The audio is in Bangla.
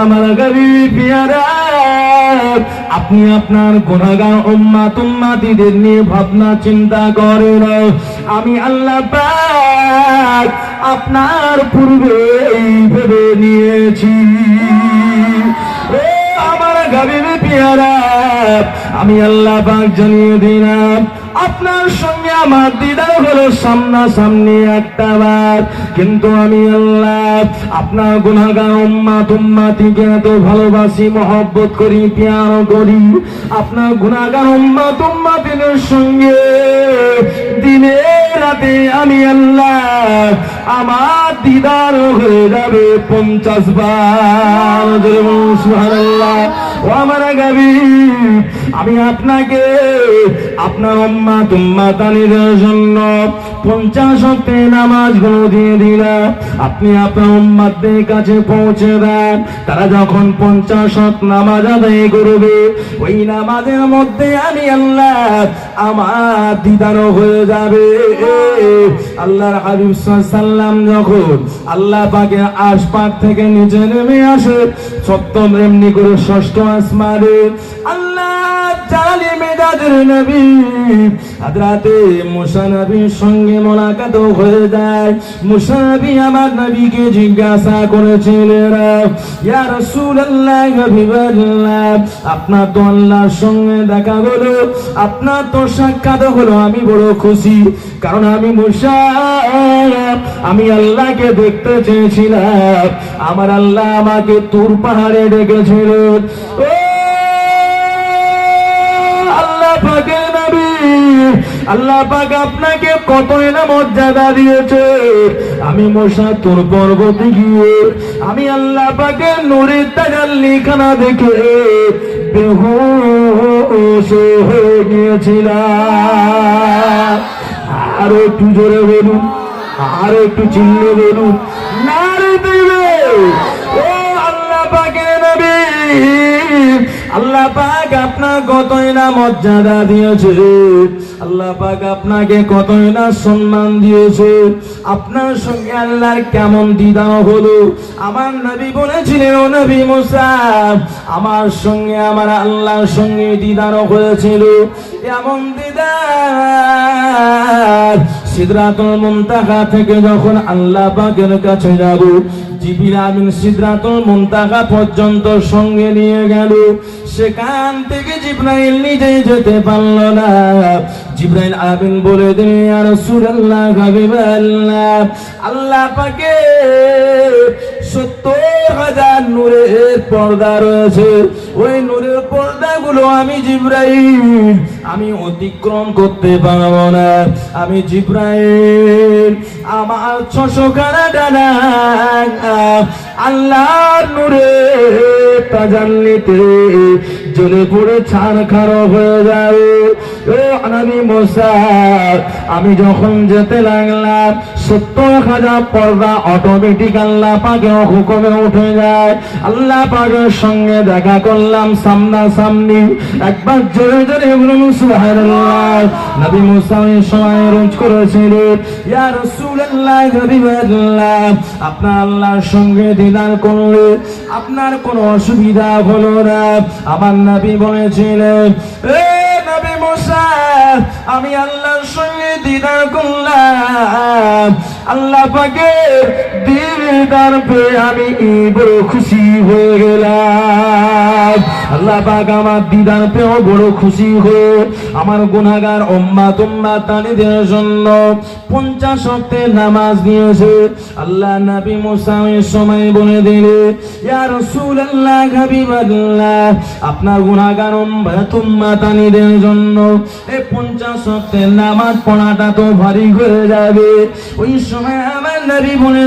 আমার গরিব আপনি আপনার গুণাগার উম্মা তুম্মাতিদের নিয়ে ভাবনা চিন্তা করেন। আমি আল্লাহ আপনার পূর্বে ভেবে নিয়েছি। আমার গরিব পিয়ারা, আমি আল্লাহ জানিয়ে দিলাম আপনার সঙ্গে আমার দিদার হলো সামনা সামনি একটা বার। কিন্তু আমি আল্লাহ, আপনার গুণাগার উম্মা তুম্মাতিকে এত ভালোবাসি, মহব্বত করি, পিয়ার করি। আপনার গুণাগার উম্মা তুম্মাতিদের সঙ্গে দিনে রাতে আমি আল্লাহ, আমার দিদার হয়ে যাবে পঞ্চাশ বার। সুবহানাল্লাহ। আমি আপনাকে আপনার উম্মা তুম্মা তানির জন্য পঞ্চাশ অক্টে নামাজগুলো দিয়ে দিলাম। আপনি আপনার উম্মাদের কাছে পৌঁছে দেন। তারা যখন পঞ্চাশ নামাজ আদায় করবে, ওই নামাজের মধ্যে আমি আল্লাহ আমার দিদারও হয়ে যাবে। আল্লাহর হাবিব সাল্লাম যখন আল্লাহ পাকে আশপাক থেকে নিচে নেমে আসে, সপ্তম এমনি করে ষষ্ঠ আসমানে আল্লাহ মেজাজের নবী। মুসা নবীর সঙ্গে মোলাকাত হয়ে যায়। মুসা নবী আমার নবীকে জিজ্ঞাসা করেছিলেন, ইয়া রাসূলুল্লাহ আপনার তো আল্লাহর সঙ্গে দেখা হলো, আপনার তো সাক্ষাৎ হলো, আমি বড় খুশি। কারণ আমি মুসা, আমি আল্লাহকে দেখতে চেয়েছিলাম। আমার আল্লাহ আমাকে তুর পাহাড়ে ডেকেছিল। ও পাকের নবী আল্লাহ পাক আপনাকে মর্যাদা দিয়েছে। আমি মশা তোর পর্বতে গিয়ে, আমি আল্লাহ পাকের নূরের তাজাল্লি খানা দেখে হয়ে গিয়েছিলাম। আরও একটু জোরে বলুন, আরও একটু চিল্লে বলুন, নারে দিবে আল্লাহ পাক আপনার কতই না মর্যাদা দিয়েছে। আল্লাহ পাক আপনাকে কতই না সম্মান দিয়েছে। আপনার সঙ্গে আল্লাহর কেমন দিদান হলো। আমার নবী বলেছিলেন, ও নবী মুসা, আমার সঙ্গে, আমার আল্লাহর সঙ্গে দিদান হয়েছিল। এমন দিদার সিদরাতুল মুনতাহা থেকে যখন আল্লাহ পাকের কাছে যাব জিবিল আমিন সিদ্রাতুল মুনতাহা পর্যন্ত সঙ্গে নিয়ে গেল। সেখান থেকে জিব্রাইল নিজে যেতে পারল না। জিব্রাইল আমিন বলে দিন আর সুরাল্লাহ হাবিবাল্লাহ, আল্লাহ পাকে সত্তর হাজার নূরের পর্দা রয়েছে। ওই নূরের পর্দাগুলো আমি জিব্রাইল, আমি অতিক্রম করতে পারব না। আমি জিব্রাইল, আমার ছশো খানা ডানা, আল্লাহর নূরে তাজাল্লিতে জ্বলে পড়ে ছাড় খারো হয়ে মশা আমি যখন যেতে লাগলাম, সত্তর হাজার পর্দা অটোমেটিক আল্লাহ পাকে হুকুমে উঠে যায়। আল্লাহ পাকের সঙ্গে দেখা করলাম সামনা সামনি একবার জোরে জোরে নবী মুসা ওই সময় রোজ করেছিলেন আপনার আল্লাহর সঙ্গে দিদার করলে আপনার কোনো অসুবিধা হলো না। আমার নবী বলেছিলেন আমি আল্লাহর সঙ্গে দিদার করলাম। আল্লাহ পাকে দিদার আমি বড় খুশি হয়ে গেলাম। আল্লাহ আমার দিদার পেয়েও বড় খুশি হয়ে আমার উম্মা তুম্মা জন্য পঞ্চাশ অক্টের নামাজ দিয়েছে আল্লাহ নবী মুসা ওই সময় বলে দিলে, ইয়া রাসূলুল্লাহ, হাবিবাল্লাহ, আপনার গুনাহগার উম্মা তুম্মা তানিদের জন্য এই পঞ্চাশ অক্টের নামাজ পড়াটা তো ভারী হয়ে যাবে। ওই সময় আমার নবী বলে